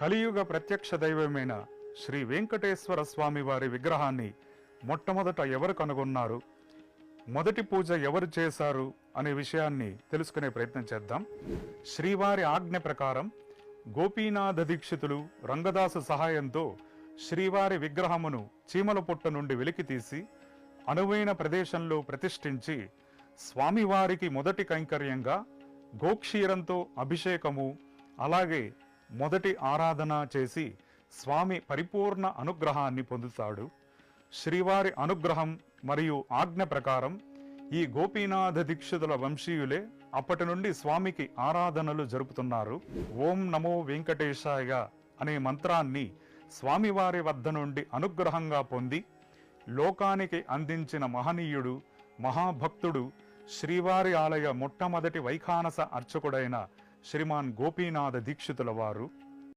కలియుగ ప్రత్యక్ష దైవమైన శ్రీ వెంకటేశ్వర స్వామి వారి విగ్రహాన్ని మొట్టమొదట ఎవరు కనుగొన్నారు? మొదటి పూజ ఎవరు చేశారు? అనే విషయాన్ని తెలుసుకునే ప్రయత్నం చేద్దాం. శ్రీవారి ఆజ్ఞ ప్రకారం గోపీనాథ దీక్షితులు రంగదాసు సహాయంతో శ్రీవారి విగ్రహమును చీమల పుట్ట నుండి వెలికి తీసి అనువైన ప్రదేశంలో ప్రతిష్ఠించి స్వామివారికి మొదటి కైంకర్యంగా గోక్షీరంతో అభిషేకము అలాగే మొదటి ఆరాధన చేసి స్వామి పరిపూర్ణ అనుగ్రహాన్ని పొందుతాడు. శ్రీవారి అనుగ్రహం మరియు ఆజ్ఞ ప్రకారం ఈ గోపీనాథ దీక్షితుల వంశీయులే అప్పటి నుండి స్వామికి ఆరాధనలు జరుపుతున్నారు. ఓం నమో వెంకటేశాయ అనే మంత్రాన్ని స్వామివారి వద్ద నుండి అనుగ్రహంగా పొంది లోకానికి అందించిన మహనీయుడు మహాభక్తుడు శ్రీవారి ఆలయ మొట్టమొదటి వైఖానస అర్చకుడైన శ్రీమాన్ గోపీనాథ దీక్షితుల వారు